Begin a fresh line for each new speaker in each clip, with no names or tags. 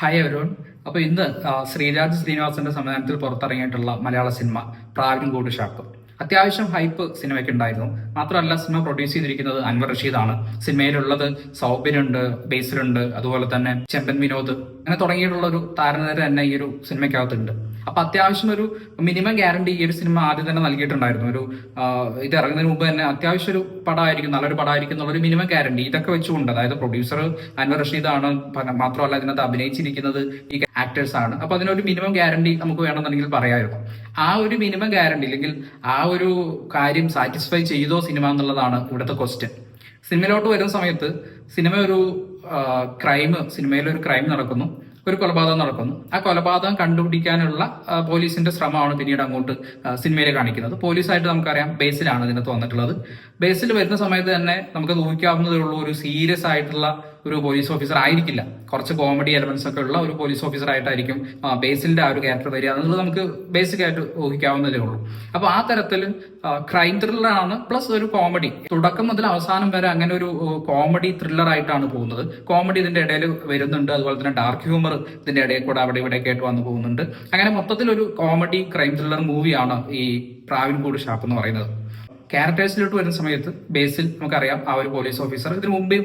Hi അവരോൺ അപ്പൊ ഇന്ന് ശ്രീരാജ് ശ്രീനിവാസന്റെ സംവിധാനത്തിൽ പുറത്തിറങ്ങിയിട്ടുള്ള മലയാള സിനിമ പ്രാവിൻകൂട് ഷാപ്പ് അത്യാവശ്യം ഹൈപ്പ് സിനിമയ്ക്ക് ഉണ്ടായിരുന്നു. മാത്രമല്ല സിനിമ പ്രൊഡ്യൂസ് ചെയ്തിരിക്കുന്നത് അൻവർ റഷീദാണ്. സിനിമയിലുള്ളത് സൗബിനുണ്ട് ബേസിലുണ്ട് അതുപോലെ തന്നെ ചെമ്പൻ വിനോദ് അങ്ങനെ തുടങ്ങിയിട്ടുള്ള ഒരു താരനിര തന്നെ ഈ ഒരു സിനിമയ്ക്കകത്തുണ്ട്. അപ്പൊ അത്യാവശ്യം ഒരു മിനിമം ഗ്യാരണ്ടി ഈ ഒരു സിനിമ ആദ്യം തന്നെ നൽകിയിട്ടുണ്ടായിരുന്നു. ഒരു ഇത് ഇറങ്ങുന്നതിന് മുമ്പ് തന്നെ അത്യാവശ്യം ഒരു പടമായിരിക്കും നല്ലൊരു പടമായിരിക്കും എന്നുള്ള ഒരു മിനിമം ഗ്യാരണ്ടി ഇതൊക്കെ വെച്ചുകൊണ്ട് അതായത് പ്രൊഡ്യൂസർ അൻവർ റഷീദാണ് മാത്രമല്ല ഇതിനകത്ത് അഭിനയിച്ചിരിക്കുന്നത് ഈ ആക്ടേഴ്സ് ആണ്. അപ്പൊ അതിനൊരു മിനിമം ഗ്യാരണ്ടി നമുക്ക് വേണമെന്നുണ്ടെങ്കിൽ പറയാമായിരുന്നു ആ ഒരു മിനിമം ഗ്യാരണ്ടി അല്ലെങ്കിൽ ആ ഒരു കാര്യം സാറ്റിസ്ഫൈ ചെയ്തോ സിനിമ എന്നുള്ളതാണ് ഇവിടുത്തെ ക്വസ്റ്റ്യൻ സിനിമയിലോട്ട് വരുന്ന സമയത്ത് സിനിമ ഒരു ക്രൈം സിനിമയിൽ ഒരു ക്രൈം നടക്കുന്നു. ഒരു കൊലപാതകം നടക്കുന്നു. ആ കൊലപാതകം കണ്ടുപിടിക്കാനുള്ള പോലീസിന്റെ ശ്രമമാണ് പിന്നീട് അങ്ങോട്ട് സിനിമയിൽ കാണിക്കുന്നത്. പോലീസായിട്ട് നമുക്കറിയാം ബേസിലാണ് ഇതിനകത്ത് വന്നിട്ടുള്ളത്. ബേസിൽ വരുന്ന സമയത്ത് തന്നെ നമുക്ക് ഊഹിക്കാവുന്നതേ ഉള്ളൂ ഒരു സീരിയസ് ആയിട്ടുള്ള ഒരു പോലീസ് ഓഫീസർ ആയിരിക്കില്ല. കുറച്ച് കോമഡി എലമെന്റ്സ് ഒക്കെ ഉള്ള ഒരു പോലീസ് ഓഫീസർ ആയിട്ടായിരിക്കും ബേസിലിന്റെ ആ ഒരു ക്യാരക്ടർ വരിക എന്നുള്ളത് നമുക്ക് ബേസിക് ആയിട്ട് ഊഹിക്കാവുന്നതേ ഉള്ളൂ. അപ്പൊ ആ തരത്തിൽ ക്രൈം ത്രില്ലറാണ് പ്ലസ് ഒരു കോമഡി തുടക്കം മുതൽ അവസാനം വരെ അങ്ങനെ ഒരു കോമഡി ത്രില്ലർ ആയിട്ടാണ് പോകുന്നത്. കോമഡി ഇതിന്റെ ഇടയിൽ വരുന്നുണ്ട് അതുപോലെ തന്നെ ഡാർക്ക് ഹ്യൂമർ ഇതിന്റെ ഇടയിൽ കൂടെ അവിടെ ഇവിടെ ആയിട്ട് വന്നു പോകുന്നുണ്ട്. അങ്ങനെ മൊത്തത്തിൽ ഒരു കോമഡി ക്രൈം ത്രില്ലർ മൂവിയാണ് ഈ പ്രാവിൻകൂട് ഷാപ്പ് എന്ന് പറയുന്നത് ക്യാരക്ടേഴ്സിലോട്ട് വരുന്ന സമയത്ത് ബേസിൽ നമുക്കറിയാം ആ ഒരു പോലീസ് ഓഫീസർ ഇതിനു മുമ്പേ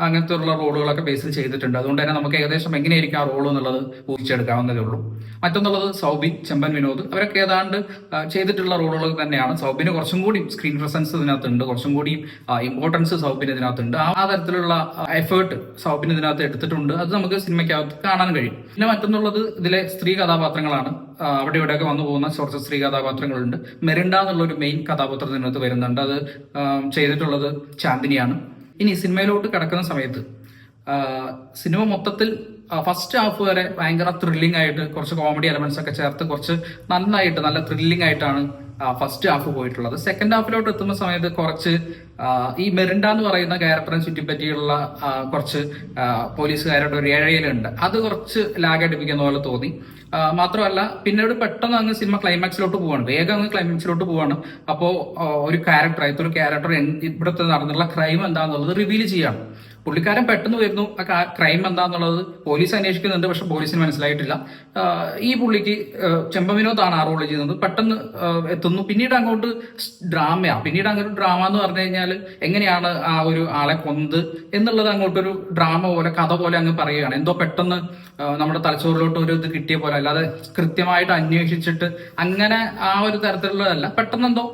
അങ്ങനത്തെ ഉള്ള റോളുകളൊക്കെ ബേസിൽ ചെയ്തിട്ടുണ്ട്. അതുകൊണ്ട് തന്നെ നമുക്ക് ഏകദേശം എങ്ങനെയായിരിക്കും ആ റോൾ എന്നുള്ളത് ഊഹിച്ചെടുക്കാവുന്നതേ ഉള്ളൂ. മറ്റൊന്നുള്ളത് സൗബിൻ ചെമ്പൻ വിനോദ്. അവരൊക്കെ ഏതാണ്ട് ചെയ്തിട്ടുള്ള റോളുകൾ തന്നെയാണ്. സൗബിന് കുറച്ചും കൂടി സ്ക്രീൻ പ്രസൻസ് ഇതിനകത്തുണ്ട്. കുറച്ചും കൂടി ഇമ്പോർട്ടൻസ് സൗബിന് ഇതിനകത്തുണ്ട്. ആ തരത്തിലുള്ള എഫേർട്ട് സൗബിന് ഇതിനകത്ത് എടുത്തിട്ടുണ്ട്. അത് നമുക്ക് സിനിമയ്ക്കകത്ത് കാണാൻ കഴിയും. പിന്നെ മറ്റൊന്നുള്ളത് ഇതിലെ സ്ത്രീ കഥാപാത്രങ്ങളാണ്. അവിടെ ഇവിടെയൊക്കെ വന്നു പോകുന്ന കുറച്ച് സ്ത്രീ കഥാപാത്രങ്ങളുണ്ട്. മെറിൻഡ എന്നുള്ള ഒരു മെയിൻ കഥാപാത്രം ഇതിനകത്ത് വരുന്നുണ്ട്. അത് ചെയ്തിട്ടുള്ളത് ചാന്ദിനിയാണ്. ഇനി സിനിമയിലോട്ട് കിടക്കുന്ന സമയത്ത് സിനിമ മൊത്തത്തിൽ ഫസ്റ്റ് ഹാഫ് വരെ ഭയങ്കര ത്രില്ലിംഗ് ആയിട്ട് കുറച്ച് കോമഡി എലമെന്റ്സ് ഒക്കെ ചേർത്ത് കുറച്ച് നന്നായിട്ട് നല്ല ത്രില്ലിംഗ് ആയിട്ടാണ് ഫസ്റ്റ് ഹാഫ് പോയിട്ടുള്ളത്. സെക്കൻഡ് ഹാഫിലോട്ട് എത്തുന്ന സമയത്ത് കുറച്ച് ഈ മെറിൻഡ എന്ന് പറയുന്ന ക്യാരക്ടറിനെ ചുറ്റിപ്പറ്റിയുള്ള കുറച്ച് പോലീസുകാരുടെ ഒരു ഏഴയിലുണ്ട് അത് കുറച്ച് ലാഗ് അടിപ്പിക്കുന്ന പോലെ തോന്നി. മാത്രമല്ല പിന്നീട് പെട്ടെന്ന് അങ്ങ് സിനിമ ക്ലൈമാക്സിലോട്ട് പോവാണ്. വേഗം അങ്ങ് ക്ലൈമാക്സിലോട്ട് പോവാണ്. അപ്പോൾ ഒരു ക്യാരക്ടർ ഒരു ക്യാരക്ടർ ഇവിടുത്തെ നടന്നിട്ടുള്ള ക്രൈം എന്താണെന്നുള്ളത് റിവീൽ ചെയ്യാണ്. പുള്ളിക്കാരൻ പെട്ടെന്ന് വരുന്നു. ആ ക്രൈം എന്താന്നുള്ളത് പോലീസ് അന്വേഷിക്കുന്നുണ്ട് പക്ഷെ പോലീസിന് മനസ്സിലായിട്ടില്ല. ഈ പുള്ളിക്ക് ചെമ്പ വിനോദാണ് ആ റോൾ ചെയ്യുന്നത്. പെട്ടെന്ന് എത്തുന്നു. പിന്നീട് അങ്ങോട്ട് ഡ്രാമയാണ് പിന്നീട് അങ്ങോട്ട് ഡ്രാമ എന്ന് പറഞ്ഞു കഴിഞ്ഞാൽ എങ്ങനെയാണ് ആ ഒരു ആളെ കൊന്നത് എന്നുള്ളത് അങ്ങോട്ടൊരു ഡ്രാമ പോലെ കഥ പോലെ അങ്ങ് പറയുകയാണ്. എന്തോ പെട്ടെന്ന് നമ്മുടെ തലച്ചോറിലോട്ട് ഒരു ഇത് കിട്ടിയ പോലെ. അല്ലാതെ കൃത്യമായിട്ട് അന്വേഷിച്ചിട്ട് അങ്ങനെ ആ ഒരു തരത്തിലുള്ളതല്ല. പെട്ടെന്ന് എന്തോ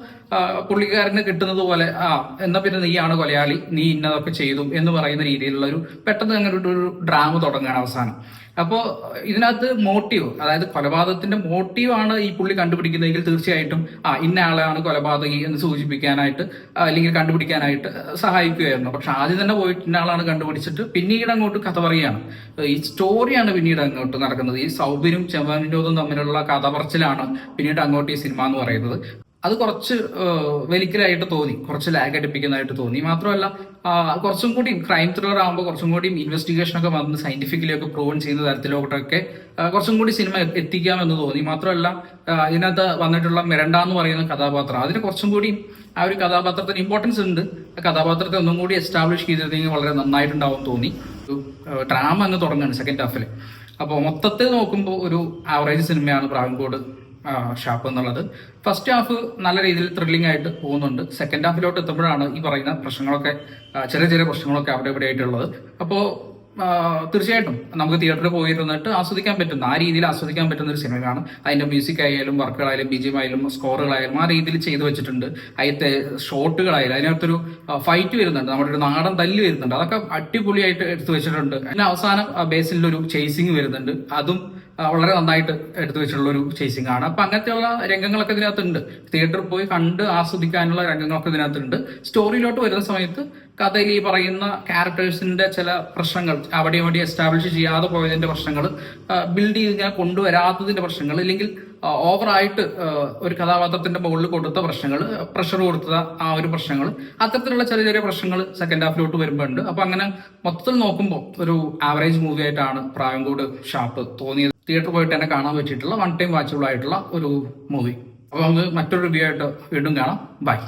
പുള്ളിക്കാരന് കിട്ടുന്നത് പോലെ ആ എന്നാ പിന്നെ നീയാണ് കൊലയാളി നീ ഇന്നതൊക്കെ ചെയ്തു എന്ന് പറയുന്ന രീതിയിലുള്ള ഒരു പെട്ടെന്ന് അങ്ങനെ ഒരു- ഡ്രാമ തുടങ്ങുകയാണ് അവസാനം. അപ്പോ ഇതിനകത്ത് മോട്ടീവ് അതായത് കൊലപാതകത്തിന്റെ മോട്ടീവാണ് ഈ പുള്ളി കണ്ടുപിടിക്കുന്നതെങ്കിൽ തീർച്ചയായിട്ടും ആ ഇന്ന ആളാണ് കൊലപാതകി എന്ന് സൂചിപ്പിക്കാനായിട്ട് അല്ലെങ്കിൽ കണ്ടുപിടിക്കാനായിട്ട് സഹായിക്കുകയായിരുന്നു. പക്ഷെ ആദ്യം തന്നെ പോയിട്ട് ഇന്ന ആളാണ് കണ്ടുപിടിച്ചിട്ട് പിന്നീട് അങ്ങോട്ട് കഥ പറയുകയാണ്. ഈ സ്റ്റോറിയാണ് പിന്നീട് അങ്ങോട്ട് നടക്കുന്നത്. ഈ സൗബിനും ചെമ്പാനിനോദും തമ്മിലുള്ള കഥ പറച്ചിലാണ് പിന്നീട് അങ്ങോട്ട് ഈ സിനിമ എന്ന് പറയുന്നത്. അത് കുറച്ച് വെലിക്കലായിട്ട് തോന്നി. കുറച്ച് ലാഗ് അടിപ്പിക്കുന്നതായിട്ട് തോന്നി. മാത്രമല്ല കുറച്ചും കൂടി ക്രൈം ത്രില്ലർ ആകുമ്പോൾ കുറച്ചും കൂടി ഇൻവെസ്റ്റിഗേഷൻ ഒക്കെ വന്ന് സയന്റിഫിക്കലി ഒക്കെ പ്രൂവൺ ചെയ്യുന്ന തരത്തിലോട്ടൊക്കെ കുറച്ചും കൂടി സിനിമ എത്തിക്കാമെന്ന് തോന്നി. മാത്രമല്ല ഇതിനകത്ത് വന്നിട്ടുള്ള മിരണ്ട എന്ന് പറയുന്ന കഥാപാത്രം അതിന് കുറച്ചും കൂടി ആ ഒരു കഥാപാത്രത്തിന് ഇമ്പോർട്ടൻസ് ഉണ്ട്. കഥാപാത്രത്തെ ഒന്നും കൂടി എസ്റ്റാബ്ലിഷ് ചെയ്തിരുന്നെങ്കിൽ വളരെ നന്നായിട്ടുണ്ടാവും തോന്നി. ഡ്രാമ അങ്ങ് തുടങ്ങുകയാണ് സെക്കൻഡ് ഹാഫിൽ അപ്പോൾ മൊത്തത്തിൽ നോക്കുമ്പോൾ ഒരു ആവറേജ് സിനിമയാണ് പ്രാവൻകോട്. ഷാപ്പ് എന്നുള്ളത്. ഫസ്റ്റ് ഹാഫ് നല്ല രീതിയിൽ ത്രില്ലിംഗ് ആയിട്ട് പോകുന്നുണ്ട്. സെക്കൻഡ് ഹാഫിലോട്ട് എത്തുമ്പോഴാണ് ഈ പറയുന്ന പ്രശ്നങ്ങളൊക്കെ ചെറിയ ചെറിയ പ്രശ്നങ്ങളൊക്കെ അവിടെ ഇവിടെ ആയിട്ടുള്ളത്. അപ്പോൾ തീർച്ചയായിട്ടും നമുക്ക് തിയേറ്ററിൽ പോയിരുന്നിട്ട് ആസ്വദിക്കാൻ പറ്റുന്ന ആ രീതിയിൽ ആസ്വദിക്കാൻ പറ്റുന്ന ഒരു സിനിമയാണ് അതിന്റെ മ്യൂസിക് ആയാലും വർക്കുകളായാലും ബിജിഎം ആയാലും സ്കോറുകളായാലും ആ രീതിയിൽ ചെയ്തു വെച്ചിട്ടുണ്ട്. അതിലത്തെ ഷോട്ടുകളായാലും അതിനകത്തൊരു ഫൈറ്റ് വരുന്നുണ്ട്. നമ്മുടെ ഒരു നാടൻ തല്ല് വരുന്നുണ്ട്. അതൊക്കെ അടിപൊളിയായിട്ട് എടുത്തു വെച്ചിട്ടുണ്ട്. പിന്നെ അവസാനം ബേസിലൊരു ചേസിങ് വരുന്നുണ്ട്. അതും വളരെ നന്നായിട്ട് എടുത്തു വെച്ചിട്ടുള്ള ഒരു ചേസിംഗ് ആണ്. അപ്പൊ അങ്ങനത്തെയുള്ള രംഗങ്ങളൊക്കെ ഇതിനകത്തുണ്ട്. തിയേറ്ററിൽ പോയി കണ്ട് ആസ്വദിക്കാനുള്ള രംഗങ്ങളൊക്കെ ഇതിനകത്തുണ്ട്. സ്റ്റോറിയിലോട്ട് വരുന്ന സമയത്ത് കഥയിൽ ഈ പറയുന്ന ക്യാരക്ടേഴ്സിന്റെ ചില പ്രശ്നങ്ങൾ അവിടെ ഇവിടെ എസ്റ്റാബ്ലിഷ് ചെയ്യാതെ പോയതിന്റെ പ്രശ്നങ്ങൾ ബിൽഡ് ചെയ്ത് കൊണ്ടുവരാത്തതിന്റെ പ്രശ്നങ്ങൾ ഇല്ലെങ്കിൽ ഓവറായിട്ട് ഒരു കഥാപാത്രത്തിന്റെ മുകളിൽ കൊടുത്ത പ്രശ്നങ്ങൾ പ്രഷർ കൊടുത്ത ആ ഒരു പ്രശ്നങ്ങൾ അത്തരത്തിലുള്ള ചെറിയ ചെറിയ പ്രശ്നങ്ങൾ സെക്കൻഡ് ഹാഫിലോട്ട് വരുമ്പോൾ ഉണ്ട് അപ്പൊ അങ്ങനെ മൊത്തത്തിൽ നോക്കുമ്പോൾ ഒരു ആവറേജ് മൂവി ആയിട്ടാണ് പ്രായംകോട് ഷാപ്പ് തോന്നിയത്. തിയേറ്റർ പോയിട്ട് തന്നെ കാണാൻ പറ്റിയിട്ടുള്ള വൺ ടൈം വാച്ചബിൾ ആയിട്ടുള്ള ഒരു മൂവി അപ്പൊ നമുക്ക് മറ്റൊരു റിവ്യൂ ആയിട്ട് വീണ്ടും കാണാം. ബൈ